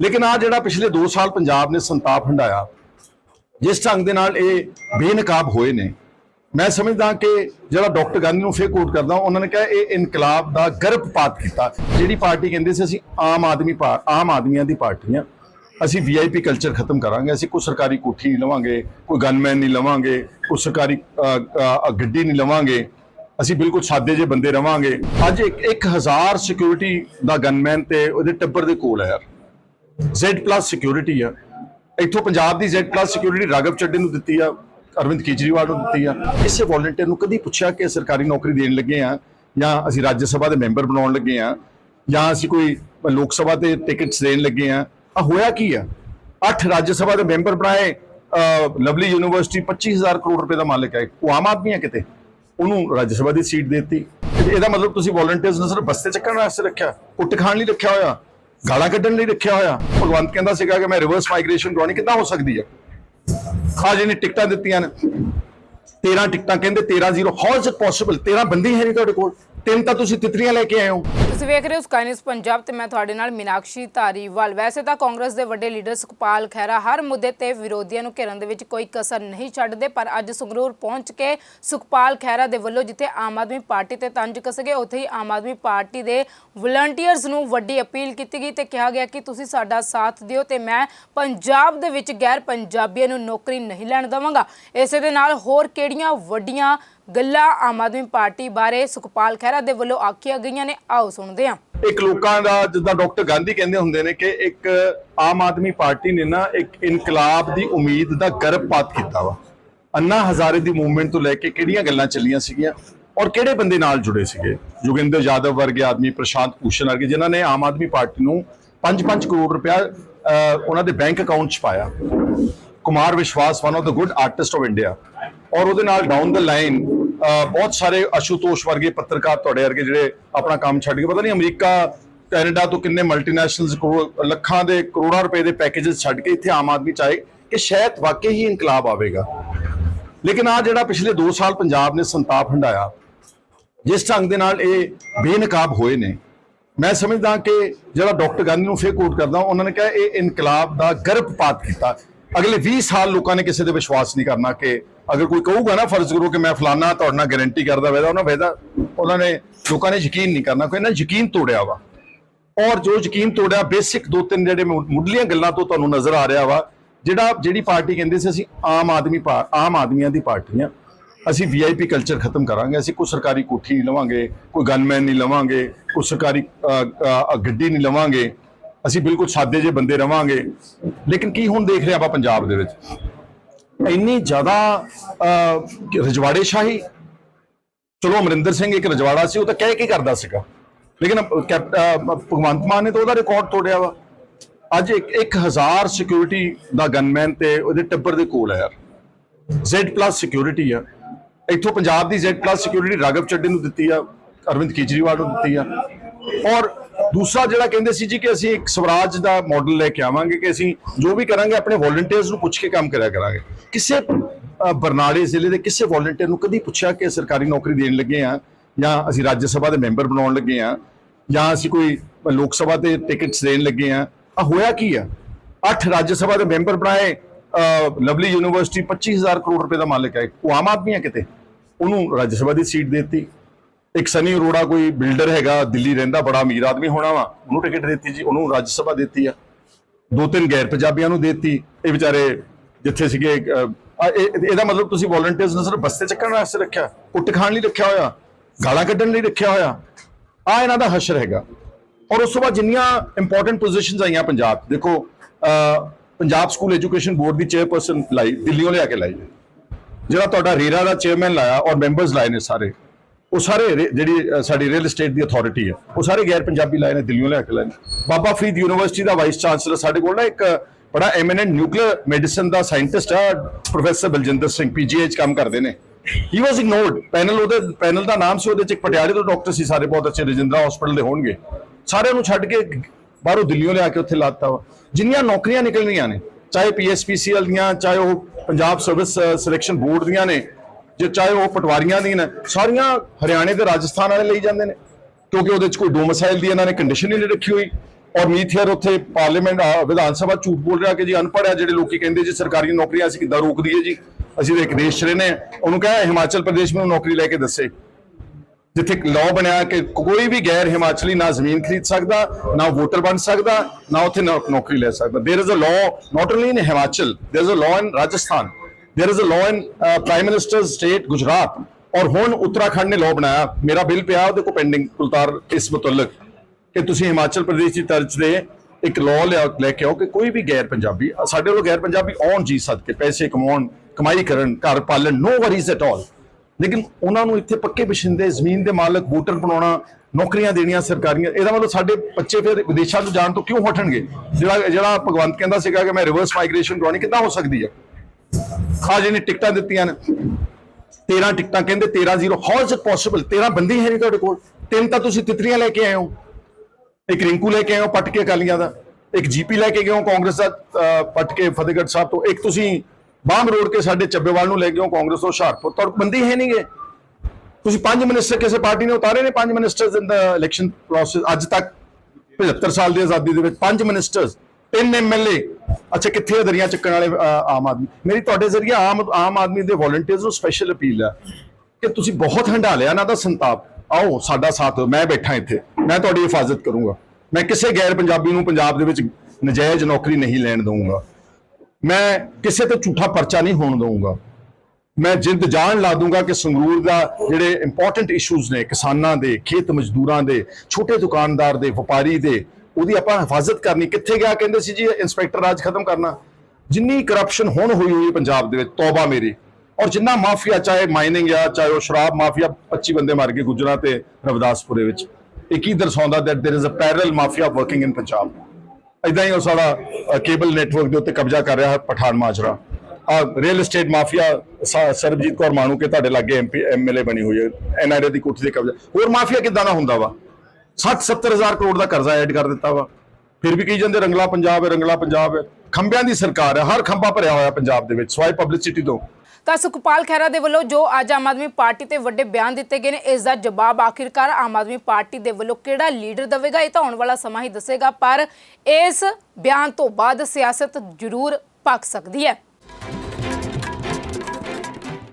ਲੇਕਿਨ ਆ ਜਿਹੜਾ ਪਿਛਲੇ 2 ਸਾਲ ਪੰਜਾਬ ਨੇ ਸੰਤਾਪ ਹੰਡਾਇਆ, ਜਿਸ ਢੰਗ ਦੇ ਨਾਲ ਇਹ ਬੇਨਕਾਬ ਹੋਏ ਨੇ, ਮੈਂ ਸਮਝਦਾ ਕਿ ਜਿਹੜਾ ਡਾਕਟਰ ਗਾਂਧੀ ਨੂੰ ਫੇਰ ਕੋਟ ਕਰਦਾ, ਉਹਨਾਂ ਨੇ ਕਿਹਾ ਇਹ ਇਨਕਲਾਬ ਦਾ ਗਰਭਪਾਤ ਕੀਤਾ। ਜਿਹੜੀ ਪਾਰਟੀ ਕਹਿੰਦੇ ਸੀ, ਅਸੀਂ ਆਮ ਆਦਮੀ ਪਾ- ਆਮ ਆਦਮੀਆਂ ਦੀ ਪਾਰਟੀ ਆ, ਅਸੀਂ ਵੀਆਈਪੀ ਕਲਚਰ ਖਤਮ ਕਰਾਂਗੇ, ਅਸੀਂ ਕੋਈ ਸਰਕਾਰੀ ਕੋਠੀ ਨਹੀਂ ਲਵਾਂਗੇ, ਕੋਈ ਗਨਮੈਨ ਨਹੀਂ ਲਵਾਂਗੇ, ਕੋਈ ਸਰਕਾਰੀ ਗੱਡੀ ਨਹੀਂ ਲਵਾਂਗੇ, ਅਸੀਂ ਬਿਲਕੁਲ ਸਾਦੇ ਜਿਹੇ ਬੰਦੇ ਰਵਾਂਗੇ। ਅੱਜ ਇੱਕ 1000 ਸਿਕਿਉਰਿਟੀ ਦਾ ਗਨਮੈਨ ਤੇ ਉਹਦੇ ਟੱਬਰ ਦੇ ਕੋਲ ਹੈ ਯਾਰ। Z+ ਸਿਕਿਉਰਿਟੀ ਆ। ਇੱਥੋਂ ਪੰਜਾਬ ਦੀ Z+ ਸਿਕਿਉਰਿਟੀ ਰਾਘਵ ਚੱਡੇ ਨੂੰ ਦਿੱਤੀ ਆ, ਅਰਵਿੰਦ ਕੇਜਰੀਵਾਲ ਨੂੰ ਦਿੱਤੀ ਆ। ਇਸੇ ਵੋਲੰਟੀਅਰ ਨੂੰ ਕਦੀ ਪੁੱਛਿਆ ਕਿ ਸਰਕਾਰੀ ਨੌਕਰੀ ਦੇਣ ਲੱਗੇ ਆ ਜਾਂ ਅਸੀਂ ਰਾਜ ਸਭਾ ਦੇ ਮੈਂਬਰ ਬਣਾਉਣ ਲੱਗੇ ਆ ਜਾਂ ਅਸੀਂ ਕੋਈ ਲੋਕ ਸਭਾ ਤੇ ਟਿਕਟਸ ਦੇਣ ਲੱਗੇ ਆ। ਆ ਹੋਇਆ ਕੀ ਆ? ਅੱਠ ਰਾਜ ਸਭਾ ਦੇ ਮੈਂਬਰ ਬਣਾਏ, ਅਹ, ਲਵਲੀ ਯੂਨੀਵਰਸਿਟੀ 25000 ਕਰੋੜ ਰੁਪਏ ਦਾ ਮਾਲਕ ਹੈ ਉਹ ਆਮ ਆਦਮੀ ਆ ਕਿਤੇ? ਉਹਨੂੰ ਰਾਜ ਸਭਾ ਦੀ ਸੀਟ ਦਿੱਤੀ। ਇਹਦਾ ਮਤਲਬ ਤੁਸੀਂ ਵੋਲੰਟੀਅਰਸ ਨੂੰ ਸਿਰਫ ਬਸਤੇ ਚੱਕਣ ਵਾਸਤੇ ਰੱਖਿਆ, ਕੁੱਟ ਖਾਣ ਲਈ ਰੱਖਿਆ ਹੋਇਆ। ਗਾਲਾਂ ਕੱਢਣ ਲਈ ਰੱਖਿਆ ਹੋਇਆ। ਭਗਵੰਤ ਕਹਿੰਦਾ ਸੀਗਾ ਕਿ ਮੈਂ ਰਿਵਰਸ ਮਾਈਗ੍ਰੇਸ਼ਨ ਕਰਾਉਣੀ, ਕਿੱਦਾਂ ਹੋ ਸਕਦੀ ਹੈ ਆ ਜਿਹਨੇ ਟਿਕਟਾਂ ਦਿੱਤੀਆਂ ਨੇ 13 ਟਿਕਟਾਂ, ਕਹਿੰਦੇ 13 zero how is it possible 13 ਬੰਦੇ ਹੀ ਹੈ ਨਹੀਂ ਤੁਹਾਡੇ ਕੋਲ। ਤਿੰਨ ਤਾਂ ਤੁਸੀਂ ਤਿਤਰੀਆਂ ਲੈ ਕੇ ਆਏ ਹੋ। ਤੁਸੀਂ ਵੇਖ ਰਹੇ ਹੋ ਸਕਾਈ ਪੰਜਾਬ ਤੇ ਮੈਂ ਤੁਹਾਡੇ ਨਾਲ ਮੀਨਾਕਸ਼ੀ ਧਾਰੀਵਾਲ। ਵੈਸੇ ਤਾਂ ਕਾਂਗਰਸ ਦੇ ਵੱਡੇ ਲੀਡਰ ਸੁਖਪਾਲ ਖਹਿਰਾ ਹਰ ਮੁੱਦੇ ਤੇ ਵਿਰੋਧੀਆਂ ਨੂੰ ਘੇਰਨ ਦੇ ਵਿੱਚ ਕੋਈ ਕਸਰ ਨਹੀਂ ਛੱਡਦੇ, ਪਰ ਅੱਜ ਸੰਗਰੂਰ ਪਹੁੰਚ ਕੇ ਸੁਖਪਾਲ ਖਹਿਰਾ ਦੇ ਵੱਲੋਂ ਜਿੱਥੇ ਆਮ ਆਦਮੀ ਪਾਰਟੀ ਤੇ ਤੰਜ ਕਸ ਗਏ ਉੱਥੇ ਹੀ ਆਮ ਆਦਮੀ ਪਾਰਟੀ ਦੇ ਵਲੰਟੀਅਰਸ ਨੂੰ ਵੱਡੀ ਅਪੀਲ ਕੀਤੀ ਗਈ ਤੇ ਕਿਹਾ ਗਿਆ ਕਿ ਤੁਸੀਂ ਸਾਡਾ ਸਾਥ ਦਿਓ ਤੇ ਮੈਂ ਪੰਜਾਬ ਦੇ ਵਿੱਚ ਗੈਰ ਪੰਜਾਬੀਆਂ ਨੂੰ ਨੌਕਰੀ ਨਹੀਂ ਲੈਣ ਦੇਵਾਂਗਾ। ਇਸੇ ਦੇ ਨਾਲ ਹੋਰ ਕਿਹੜੀਆਂ ਵੱਡੀਆਂ ਗੱਲਾਂ ਆਮ ਆਦਮੀ ਪਾਰਟੀ ਬਾਰੇ ਸੁਖਪਾਲ ਖਹਿਰਾ ਦੇ ਵੱਲੋਂ ਆਖੀਆਂ ਗਈਆਂ ਨੇ। ਆਓ ਸੁਣਦੇ ਹਾਂ। ਇੱਕ ਲੋਕਾਂ ਦਾ, ਜਿੱਦਾਂ ਡਾਕਟਰ ਗਾਂਧੀ ਕਹਿੰਦੇ ਹੁੰਦੇ ਨੇ ਕਿ ਇੱਕ ਆਮ ਆਦਮੀ ਪਾਰਟੀ ਨੇ ਨਾ ਇੱਕ ਇਨਕਲਾਬ ਦੀ ਉਮੀਦ ਦਾ ਗਰਭਪਾਤ ਕੀਤਾ ਵਾ। ਅੰਨਾ ਹਜ਼ਾਰੇ ਦੀ ਮੂਵਮੈਂਟ ਤੋਂ ਲੈ ਕੇ ਕਿਹੜੀਆਂ ਗੱਲਾਂ ਚੱਲੀਆਂ ਸੀਗੀਆਂ ਔਰ ਕਿਹੜੇ ਬੰਦੇ ਨਾਲ ਜੁੜੇ ਸੀਗੇ? ਜੋਗਿੰਦਰ ਯਾਦਵ ਵਰਗੇ ਆਦਮੀ, ਪ੍ਰਸ਼ਾਂਤ ਭੂਸ਼ਣ ਵਰਗੇ, ਜਿਨ੍ਹਾਂ ਨੇ ਆਮ ਆਦਮੀ ਪਾਰਟੀ ਨੂੰ 5-5 ਕਰੋੜ ਰੁਪਇਆ ਉਹਨਾਂ ਦੇ ਬੈਂਕ ਅਕਾਊਂਟ 'ਚ ਪਾਇਆ। Kumar Vishwas one of the good artist of India ਔਰ ਉਹਦੇ ਨਾਲ ਡਾਊਨ ਦ ਲਾਈਨ ਬਹੁਤ ਸਾਰੇ ਅਸ਼ੂਤੋਸ਼ ਵਰਗੇ ਪੱਤਰਕਾਰ ਤੁਹਾਡੇ ਵਰਗੇ ਜਿਹੜੇ ਆਪਣਾ ਕੰਮ ਛੱਡ ਕੇ ਪਤਾ ਨਹੀਂ ਅਮਰੀਕਾ, ਕੈਨੇਡਾ ਤੋਂ ਕਿੰਨੇ ਮਲਟੀਨੈਸ਼ਨਲਸ ਲੱਖਾਂ ਦੇ ਕਰੋੜਾਂ ਰੁਪਏ ਦੇ ਪੈਕੇजेस ਛੱਡ ਕੇ ਇੱਥੇ ਆਮ ਆਦਮੀ ਚਾਹੇ ਕਿ ਸ਼ਾਇਦ ਵਾਕਈ ਹੀ ਇਨਕਲਾਬ ਆਵੇਗਾ। ਲੇਕਿਨ ਆ ਜਿਹੜਾ ਪਿਛਲੇ 2 ਸਾਲ ਪੰਜਾਬ ਨੇ ਸੰਤਾਪ ਹੰਡਾਇਆ, ਜਿਸ ਢੰਗ ਦੇ ਨਾਲ ਇਹ ਬੇਨਕਾਬ ਹੋਏ ਨੇ, ਮੈਂ ਸਮਝਦਾ ਕਿ ਜਿਹੜਾ ਡਾਕਟਰ ਗਾਂਧੀ ਨੂੰ ਫੇਰ ਕੋਟ ਕਰਦਾ, ਉਹਨਾਂ ਨੇ ਕਿਹਾ ਇਹ ਇਨਕਲਾਬ ਦਾ ਗਰਭਪਾਤ ਕੀਤਾ। ਅਗਲੇ 20 ਸਾਲ ਲੋਕਾਂ ਨੇ ਕਿਸੇ ਤੇ ਵਿਸ਼ਵਾਸ ਨਹੀਂ ਕਰਨਾ ਕਿ ਅਗਰ ਕੋਈ ਕਹੂਗਾ ਨਾ, ਫਰਜ਼ ਕਰੋ ਕਿ ਮੈਂ ਫਲਾਨਾ ਤੁਹਾਡੇ ਨਾਲ ਗਾਰੰਟੀ ਕਰਦਾ ਵੇਦਾ ਉਹਨਾਂ ਵੇਦਾ ਉਹਨਾਂ ਨੇ ਲੋਕਾਂ ਨੇ ਯਕੀਨ ਨਹੀਂ ਕਰਨਾ, ਕੋਈ ਨਾ ਯਕੀਨ ਤੋੜਿਆ ਵਾ। ਔਰ ਜੋ ਯਕੀਨ ਤੋੜਿਆ, ਬੇਸਿਕ ਦੋ ਤਿੰਨ ਜਿਹੜੇ ਮੁੱਢਲੀਆਂ ਗੱਲਾਂ ਤੋਂ ਤੁਹਾਨੂੰ ਨਜ਼ਰ ਆ ਰਿਹਾ ਵਾ, ਜਿਹੜਾ ਜਿਹੜੀ ਪਾਰਟੀ ਕਹਿੰਦੇ ਸੀ, ਅਸੀਂ ਆਮ ਆਦਮੀ ਪਾ- ਆਮ ਆਦਮੀਆਂ ਦੀ ਪਾਰਟੀ ਆ। ਅਸੀਂ ਵੀਆਈਪੀ ਕਲਚਰ ਖਤਮ ਕਰਾਂਗੇ, ਅਸੀਂ ਕੋਈ ਸਰਕਾਰੀ ਕੋਠੀ ਨਹੀਂ ਲਵਾਂਗੇ, ਕੋਈ ਗਨਮੈਨ ਨਹੀਂ ਲਵਾਂਗੇ, ਕੋਈ ਸਰਕਾਰੀ ਗੱਡੀ ਨਹੀਂ ਲਵਾਂਗੇ, ਅਸੀਂ ਬਿਲਕੁਲ ਸਾਦੇ ਜਿਹੇ ਬੰਦੇ ਰਵਾਂਗੇ। ਲੇਕਿਨ ਕੀ ਹੁਣ ਦੇਖ ਰਹੇ ਆਪਾਂ ਪੰਜਾਬ ਦੇ ਵਿੱਚ? ਇੰਨੀ ਜ਼ਿਆਦਾ ਰਜਵਾੜੇ ਸ਼ਾਹੀ ਚਲੋ ਅਮਰਿੰਦਰ ਸਿੰਘ ਇੱਕ ਰਜਵਾੜਾ ਸੀ ਉਹ ਤਾਂ ਕਹਿ ਕੇ ਕਰਦਾ ਸੀਗਾ। ਲੇਕਿਨ ਅ, ਭਗਵੰਤ ਮਾਨ ਨੇ ਤਾਂ ਉਹਦਾ ਰਿਕਾਰਡ ਤੋੜਿਆ ਵਾ। ਅੱਜ ਇੱਕ 1000 ਸਿਕਿਉਰਿਟੀ ਦਾ ਗਨਮੈਨ ਤੇ ਉਹਦੇ ਟੱਬਰ ਦੇ ਕੋਲ ਹੈ ਯਾਰ। Z+ ਸਿਕਿਉਰਿਟੀ ਆ। ਇੱਥੋਂ ਪੰਜਾਬ ਦੀ Z+ ਸਿਕਿਉਰਿਟੀ ਰਾਘਵ ਚੱਡੇ ਨੂੰ ਦਿੱਤੀ ਆ ਅਰਵਿੰਦ ਕੇਜਰੀਵਾਲ ਨੂੰ ਦਿੱਤੀ ਆ। ਔਰ ਦੂਸਰਾ ਜਿਹੜਾ ਕਹਿੰਦੇ ਸੀ ਜੀ ਕਿ ਅਸੀਂ ਇੱਕ ਸਵਰਾਜ ਦਾ ਮਾਡਲ ਲੈ ਕੇ ਆਵਾਂਗੇ ਕਿ ਅਸੀਂ ਜੋ ਵੀ ਕਰਾਂਗੇ ਆਪਣੇ ਵੋਲੰਟੀਅਰਸ ਨੂੰ ਪੁੱਛ ਕੇ ਕੰਮ ਕਰਿਆ ਕਰਾਂਗੇ। ਕਿਸੇ ਬਰਨਾਲੇ ਜ਼ਿਲ੍ਹੇ ਦੇ ਕਿਸੇ ਵੋਲੰਟੀਅਰ ਨੂੰ ਕਦੀ ਪੁੱਛਿਆ ਕਿ ਸਰਕਾਰੀ ਨੌਕਰੀ ਦੇਣ ਲੱਗੇ ਆ ਜਾਂ ਅਸੀਂ ਰਾਜ ਸਭਾ ਦੇ ਮੈਂਬਰ ਬਣਾਉਣ ਲੱਗੇ ਆ ਜਾਂ ਅਸੀਂ ਕੋਈ ਲੋਕ ਸਭਾ ਤੇ ਟਿਕਟਸ ਦੇਣ ਲੱਗੇ ਆ? ਆ ਹੋਇਆ ਕੀ ਆ? ਅੱਠ ਰਾਜ ਸਭਾ ਦੇ ਮੈਂਬਰ ਬਣਾਏ ਅਹ ਲਵਲੀ ਯੂਨੀਵਰਸਿਟੀ 25000 ਕਰੋੜ ਰੁਪਏ ਦਾ ਮਾਲਕ ਹੈ ਉਹ ਆਮ ਆਦਮੀ ਹੈ ਕਿਤੇ? ਉਹਨੂੰ ਰਾਜ ਸਭਾ ਦੀ ਸੀਟ ਦਿੱਤੀ। ਇੱਕ ਸਨੀ ਅਰੋੜਾ ਕੋਈ ਬਿਲਡਰ ਹੈਗਾ, ਦਿੱਲੀ ਰਹਿੰਦਾ, ਬੜਾ ਅਮੀਰ ਆਦਮੀ ਹੋਣਾ ਵਾ। ਉਹਨੂੰ ਟਿਕਟ ਦਿੱਤੀ ਜੀ, ਉਹਨੂੰ ਰਾਜ ਸਭਾ ਦਿੱਤੀ ਆ। ਦੋ ਤਿੰਨ ਗੈਰ ਪੰਜਾਬੀਆਂ ਨੂੰ ਦਿੱਤੀ। ਇਹ ਵਿਚਾਰੇ ਜਿੱਥੇ ਸੀਗੇ ਇਹਦਾ ਮਤਲਬ ਤੁਸੀਂ ਵੋਲੰਟੀਅਰਸ ਨੂੰ ਸਿਰਫ ਬਸਤੇ ਚੱਕਣ ਵਾਸਤੇ ਰੱਖਿਆ। ਕੁੱਟ ਖਾਣ ਲਈ ਰੱਖਿਆ ਹੋਇਆ, ਗਾਲਾਂ ਕੱਢਣ ਲਈ ਰੱਖਿਆ ਹੋਇਆ। ਆ ਇਹਨਾਂ ਦਾ ਹਸ਼ਰ ਹੈਗਾ। ਔਰ ਉਸ ਤੋਂ ਬਾਅਦ ਜਿੰਨੀਆਂ ਇੰਪੋਰਟੈਂਟ ਪੋਜੀਸ਼ਨਸ ਆਈਆਂ ਪੰਜਾਬ, ਦੇਖੋ ਪੰਜਾਬ ਸਕੂਲ ਐਜੂਕੇਸ਼ਨ ਬੋਰਡ ਦੀ ਚੇਅਰਪਰਸਨ ਲਾਈ, ਦਿੱਲੀੋਂ ਲਿਆ ਕੇ ਲਾਈ। ਜਿਹੜਾ ਤੁਹਾਡਾ ਰੇਰਾ ਦਾ ਚੇਅਰਮੈਨ ਲਾਇਆ, ਔਰ ਮੈਂਬਰਸ ਲਾਏ ਨੇ ਸਾਰੇ। ਉਹ ਸਾਰੇ ਜਿਹੜੀ ਸਾਡੀ ਰੀਅਲ ਏਸਟੇਟ ਦੀ ਅਥਾਰਟੀ ਹੈ, ਉਹ ਸਾਰੇ ਗੈਰ ਪੰਜਾਬੀ ਲਾਏ ਨੇ ਦਿੱਲੀੋਂ ਲਿਆ ਕੇ ਲਾਏ ਨੇ। ਬਾਬਾ ਫਰੀਦ ਯੂਨੀਵਰਸਿਟੀ ਦਾ ਵਾਈਸ ਚਾਂਸਲਰ ਸਾਡੇ ਕੋਲ ਨਾ ਇੱਕ ਬੜਾ ਐਮੀਨੈਂਟ ਨਿਊਕਲੀਅਰ ਮੈਡੀਸਨ ਦਾ ਸਾਇੰਟਿਸਟ ਆ ਪ੍ਰੋਫੈਸਰ ਬਲਜਿੰਦਰ ਸਿੰਘ ਪੀਜੀਐਚ ਕੰਮ ਕਰਦੇ ਨੇ। ਹੀ ਵਾਸ ਇਗਨੋਰਡ ਪੈਨਲ ਉਹਦੇ ਪੈਨਲ ਦਾ ਨਾਮ ਸੀ, ਉਹਦੇ ਚ ਇੱਕ ਪਟਿਆਲੇ ਤੋਂ ਡਾਕਟਰ ਸੀ ਸਾਰੇ, ਬਹੁਤ ਅੱਛੇ ਰਜਿੰਦਰਾ ਹਸਪੀਟਲ ਦੇ ਹੋਣਗੇ। ਸਾਰਿਆਂ ਨੂੰ ਛੱਡ ਕੇ ਬਾਹਰੋਂ ਦਿੱਲੀੋਂ ਲਿਆ ਕੇ ਉੱਥੇ ਲਾਤਾ ਵਾ। ਜਿੰਨੀਆਂ ਨੌਕਰੀਆਂ ਨਿਕਲਣੀਆਂ ਨੇ, ਚਾਹੇ ਪੀਐਸਪੀਸੀਐਲ ਦੀਆਂ, ਚਾਹੇ ਉਹ ਪੰਜਾਬ ਸਰਵਿਸ ਸਿਲੈਕਸ਼ਨ ਬੋਰਡ ਦੀਆਂ ਨੇ ਜੇ ਚਾਹੇ ਉਹ ਪਟਵਾਰੀਆਂ ਦੀਆਂ ਨੇ ਸਾਰੀਆਂ ਹਰਿਆਣੇ ਤੇ ਰਾਜਸਥਾਨ ਵਾਲੇ ਲਈ ਜਾਂਦੇ ਨੇ ਕਿਉਂਕਿ ਉਹਦੇ ਚ ਕੋਈ ਡੋਮਸਾਈਲ ਦੀ ਇਹਨਾਂ ਨੇ ਕੰਡੀਸ਼ਨ ਹੀ ਨਹੀਂ ਰੱਖੀ ਹੋਈ ਔਰ ਮੀਥਿਅਰ ਉੱਥੇ ਪਾਰਲੀਮੈਂਟ ਅਹ ਵਿਧਾਨ ਸਭਾ ਝੂਠ ਬੋਲ ਰਿਹਾ ਕਿ ਜੀ ਅਨਪੜ੍ਹ ਆ ਜਿਹੜੇ ਲੋਕੀ ਕਹਿੰਦੇ ਜੀ ਸਰਕਾਰੀ ਨੌਕਰੀਆਂ ਅਸੀਂ ਕਿੱਦਾਂ ਰੋਕ ਦਈਏ ਜੀ ਅਸੀਂ ਤਾਂ ਇੱਕ ਦੇਸ਼ 'ਚ ਰਹਿੰਦੇ ਹਾਂ ਉਹਨੂੰ ਕਹਾਂ ਹਿਮਾਚਲ ਪ੍ਰਦੇਸ਼ ਮੈਨੂੰ ਨੌਕਰੀ ਲੈ ਕੇ ਦੱਸੇ ਜਿੱਥੇ ਲਾਅ ਬਣਿਆ ਕਿ ਕੋਈ ਵੀ ਗੈਰ ਹਿਮਾਚਲੀ ਨਾ ਜ਼ਮੀਨ ਖਰੀਦ ਸਕਦਾ ਨਾ ਵੋਟਰ ਬਣ ਸਕਦਾ ਨਾ ਉੱਥੇ ਨੌ- ਨੌਕਰੀ ਲੈ ਸਕਦਾ there is a law not only in Himachal there is a law in Rajasthan there is a law in prime minister state Gujarat ਔਰ ਹੁਣ ਉੱਤਰਾਖੰਡ ਨੇ ਲਾਅ ਬਣਾਇਆ ਮੇਰਾ ਬਿੱਲ ਪਿਆ ਉਹਦੇ ਕੋ ਪੈਂਡਿੰਗ ਕੁਲਤਾਰ ਇਸ ਮੁਤਲਕ ਕਿ ਤੁਸੀਂ ਹਿਮਾਚਲ ਪ੍ਰਦੇਸ਼ ਦੀ ਤਰਜ਼ ਦੇ ਇੱਕ ਲਾਅ ਲੈ ਕੇ ਆਓ ਕਿ ਕੋਈ ਵੀ ਗੈਰ ਪੰਜਾਬੀ ਸਾਡੇ ਵੱਲੋਂ ਗੈਰ ਪੰਜਾਬੀ ਆਉਣ ਜੀ ਸਦਕੇ ਪੈਸੇ ਕਮਾਉਣ ਕਮਾਈ ਕਰਨ ਘਰ ਪਾਲਣ ਨੋ ਵਰੀਜ਼ ਐਟ ਆਲ ਲੇਕਿਨ ਉਹਨਾਂ ਨੂੰ ਇੱਥੇ ਪੱਕੇ ਬਸ਼ਿੰਦੇ ਜ਼ਮੀਨ ਦੇ ਮਾਲਕ ਵੋਟਰ ਬਣਾਉਣਾ ਨੌਕਰੀਆਂ ਦੇਣੀਆਂ ਸਰਕਾਰੀਆਂ ਇਹਦਾ ਮਤਲਬ ਸਾਡੇ ਬੱਚੇ ਫਿਰ ਵਿਦੇਸ਼ਾਂ ਨੂੰ ਜਾਣ ਤੋਂ ਕਿਉਂ ਹਟਣਗੇ ਜਿਹੜਾ ਜਿਹੜਾ ਭਗਵੰਤ ਕਹਿੰਦਾ ਸੀਗਾ ਕਿ ਮੈਂ ਰਿਵਰਸ ਮਾਈਗ੍ਰੇਸ਼ਨ ਕਰਾਉਣੀ ਕਿੱਦਾਂ ਹੋ ਸਕਦੀ ਹੈ ਆ ਨੇ ਟਿਕਟਾਂ ਦਿੱਤੀਆਂ ਨੇ। 13 ਟਿਕਟਾਂ ਕਹਿੰਦੇ 13 zero how is it possible 13 ਬੰਦੇ ਹੈ ਨਹੀਂ ਤੁਹਾਡੇ ਕੋਲ। ਤਿੰਨ ਤਾਂ ਤੁਸੀਂ ਤਿਤਰੀਆਂ ਲੈ ਕੇ ਆਏ ਹੋ। ਇੱਕ ਰਿੰਕੂ ਲੈ ਕੇ ਆਏ ਹੋ ਪੱਟ ਕੇ ਅਕਾਲੀਆਂ ਦਾ ਇੱਕ ਜੀਪੀ ਲੈ ਕੇ ਗਏ ਹੋ ਕਾਂਗਰਸ ਦਾ ਅਹ, ਪੱਟ ਕੇ ਫਤਿਹਗੜ੍ਹ ਸਾਹਿਬ ਤੋਂ। ਇੱਕ ਤੁਸੀਂ ਬਾਹਮ ਰੋਡ ਕੇ ਸਾਡੇ ਚੱਬੇਵਾਲ ਨੂੰ ਲੈ ਗਏ ਹੋ ਕਾਂਗਰਸ ਤੋਂ ਹੁਸ਼ਿਆਰਪੁਰ। ਤੋਂ ਬੰਦੀ ਹੈ ਨਹੀਂਗੇ ਤੁਸੀਂ ਪੰਜ ਮਿਨਿਸਟਰ ਕਿਸੇ ਪਾਰਟੀ ਨੇ ਉਤਾਰੇ ਨੇ ਪੰਜ ministers in the election process ਅੱਜ ਤੱਕ 75 ਸਾਲ ਦੀ ਆਜ਼ਾਦੀ ਦੇ ਵਿੱਚ ਪੰਜ ਮਿਨਿਸਟਰਸ ਤਿੰਨ ਐਮਐਲਏ ਅੱਛਾ, ਕਿੱਥੇ ਦਰਿਆ ਚੱਕਣ ਵਾਲੇ ਆਮ ਆਦਮੀ? ਮੇਰੀ ਤੁਹਾਡੇ ਜ਼ਰੀਏ ਆਮ ਆਮ ਆਦਮੀ ਦੇ ਵੋਲੰਟੀਅਰਸ ਨੂੰ ਸਪੈਸ਼ਲ ਅਪੀਲ ਹੈ ਕਿ ਤੁਸੀਂ ਬਹੁਤ ਹੰਡਾ ਲਿਆ ਨਾ ਦਾ ਸੰਤਾਪ। ਆਓ, ਸਾਡਾ ਸਾਥ, ਮੈਂ ਬੈਠਾ ਇੱਥੇ। ਮੈਂ ਤੁਹਾਡੀ ਹਿਫਾਜ਼ਤ ਕਰੂੰਗਾ। ਮੈਂ ਕਿਸੇ ਗੈਰ ਪੰਜਾਬੀ ਨੂੰ ਪੰਜਾਬ ਦੇ ਵਿੱਚ ਨਜਾਇਜ਼ ਨੌਕਰੀ ਨਹੀਂ ਲੈਣ ਦਊਂਗਾ। ਮੈਂ ਕਿਸੇ ਤੇ ਝੂਠਾ ਪਰਚਾ ਨਹੀਂ ਹੋਣ ਦਊਂਗਾ। ਮੈਂ ਜਿੰਦ ਜਾਨ ਲਾ ਦੂੰਗਾ ਕਿ ਸੰਗਰੂਰ ਦਾ ਜਿਹੜੇ ਇੰਪੋਰਟੈਂਟ ਇਸ਼ੂਜ਼ ਨੇ, ਕਿਸਾਨਾਂ ਦੇ, ਖੇਤ ਮਜ਼ਦੂਰਾਂ ਦੇ, ਛੋਟੇ ਦੁਕਾਨਦਾਰ ਦੇ, ਵਪਾਰੀ ਦੇ ਉਹਦੀ ਆਪਾਂ ਹਿਫਾਜ਼ਤ ਕਰਨੀ, ਕਿੱਥੇ ਗਿਆ ਕਹਿੰਦੇ ਸੀ ਜੀ ਇੰਸਪੈਕਟਰ ਰਾਜ ਖਤਮ ਕਰਨਾ। ਜਿੰਨੀ ਕਰਪਸ਼ਨ ਹੁਣ ਹੋਈ ਹੋਈ ਪੰਜਾਬ ਦੇ ਵਿੱਚ, ਤੌਬਾ ਮੇਰੀ। ਔਰ ਜਿੰਨਾ ਮਾਫੀਆ, ਚਾਹੇ ਮਾਈਨਿੰਗ ਆ, ਚਾਹੇ ਉਹ ਸ਼ਰਾਬ ਮਾਫੀਆ 25 ਬੰਦੇ ਮਾਰ ਗਏ ਗੁਜਰਾਤ ਤੇ ਰਵਿਦਾਸਪੁਰੇ ਵਿੱਚ। ਇਹ ਕੀ ਦਰਸਾਉਂਦਾ that there is a parallel mafia working in Punjab ਇਦਾਂ ਹੀ ਉਹ ਸਾਡਾ ਕੇਬਲ ਨੈਟਵਰਕ ਦੇ ਉੱਤੇ ਕਬਜ਼ਾ ਕਰ ਰਿਹਾ ਹੈ Pathan Majra. A real estate mafia Sarabjit Kaur Manuke ਤੁਹਾਡੇ ਲਾਗੇ ਐਮਪੀ ਐਮਐਲਏ ਬਣੀ ਹੋਈ ਹੈ ਐਨਆਰਏ ਦੀ ਕੋਠੀ ਤੇ ਕਬਜ਼ਾ। ਹੋਰ ਮਾਫੀਆ ਕਿਦਾਂ ਦਾ ਹੁੰਦਾ ਵਾ? 60 70000 ਕਰੋੜ ਦਾ ਕਰਜ਼ਾ ਐਡ ਕਰ ਦਿੱਤਾ ਵਾ। ਫਿਰ ਵੀ ਕਹੀ ਜਾਂਦੇ ਰੰਗਲਾ ਪੰਜਾਬ ਹੈ, ਰੰਗਲਾ ਪੰਜਾਬ ਹੈ। ਖੰਭਿਆਂ ਦੀ ਸਰਕਾਰ ਹੈ, ਹਰ ਖੰਭਾ ਭਰਿਆ ਹੋਇਆ ਪੰਜਾਬ ਦੇ ਵਿੱਚ, ਸਵਾਈ ਪਬਲਿਸਿਟੀ ਤੋਂ। ਤਾਂ ਸੁਖਪਾਲ ਖਹਿਰਾ ਦੇ ਵੱਲੋਂ ਜੋ ਅੱਜ ਆਮ ਆਦਮੀ ਪਾਰਟੀ ਤੇ ਵੱਡੇ ਬਿਆਨ ਦਿੱਤੇ ਗਏ ਨੇ, ਇਸ ਦਾ ਜਵਾਬ ਆਖਿਰਕਾਰ ਆਮ ਆਦਮੀ ਪਾਰਟੀ ਦੇ ਵੱਲੋਂ ਕਿਹੜਾ ਲੀਡਰ ਦੇਵੇਗਾ, ਇਹ ਤਾਂ ਆਉਣ ਵਾਲਾ ਸਮਾਂ ਹੀ ਦੱਸੇਗਾ, ਪਰ ਇਸ ਬਿਆਨ ਤੋਂ ਬਾਅਦ ਸਿਆਸਤ ਜ਼ਰੂਰ ਭਖ ਸਕਦੀ ਹੈ।